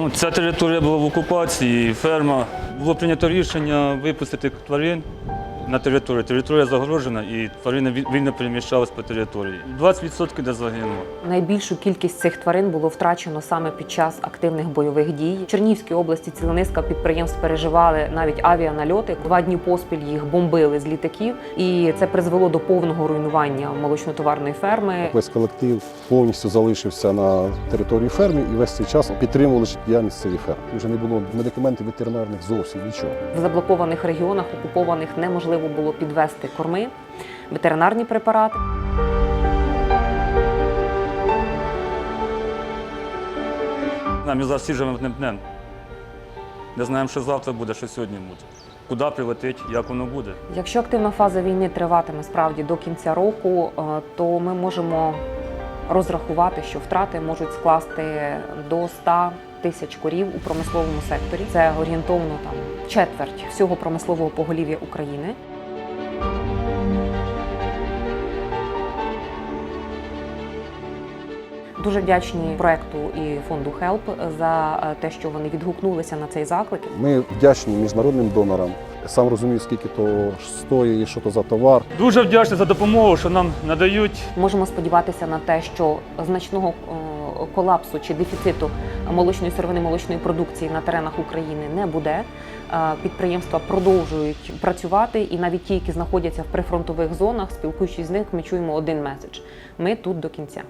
Ну, ця територія була в окупації, ферма. Було прийнято рішення випустити тварин на територію. Територія загорожена і тварини вільно переміщались по території. 20% де загинуло. Найбільшу кількість цих тварин було втрачено саме під час активних бойових дій. В Чернігівській області ціла низка підприємств переживали навіть авіанальоти. Два дні поспіль їх бомбили з літаків, і це призвело до повного руйнування молочно-товарної ферми. Весь колектив повністю залишився на території ферми і весь цей час підтримували життєдіяльність цієї ферми. Вже не було медикаментів ветеринарних зовсім нічого. В заблокованих регіонах окупованих неможливо було підвести корми, ветеринарні препарати. Ми зараз всі живемо днем. Не знаємо, що завтра буде, що сьогодні буде. Куди прилетить, як воно буде. Якщо активна фаза війни триватиме справді до кінця року, е, то ми можемо розрахувати, що втрати можуть скласти до 100 тисяч корів у промисловому секторі. Це орієнтовно там четверть всього промислового поголів'я України. Дуже вдячні проекту і фонду HELP за е, те, що вони відгукнулися на цей заклик. Ми вдячні міжнародним донорам. Сам розумію, скільки то стоїть, що то за товар. Дуже вдячний за допомогу, що нам надають Можемо сподіватися на те, що значного е, колапсу чи дефіциту молочної сировини молочної продукції на теренах України не буде. Е, Підприємства продовжують працювати, і навіть ті, які знаходяться в прифронтових зонах, спілкуючись з них, ми чуємо один меседж: ми тут до кінця.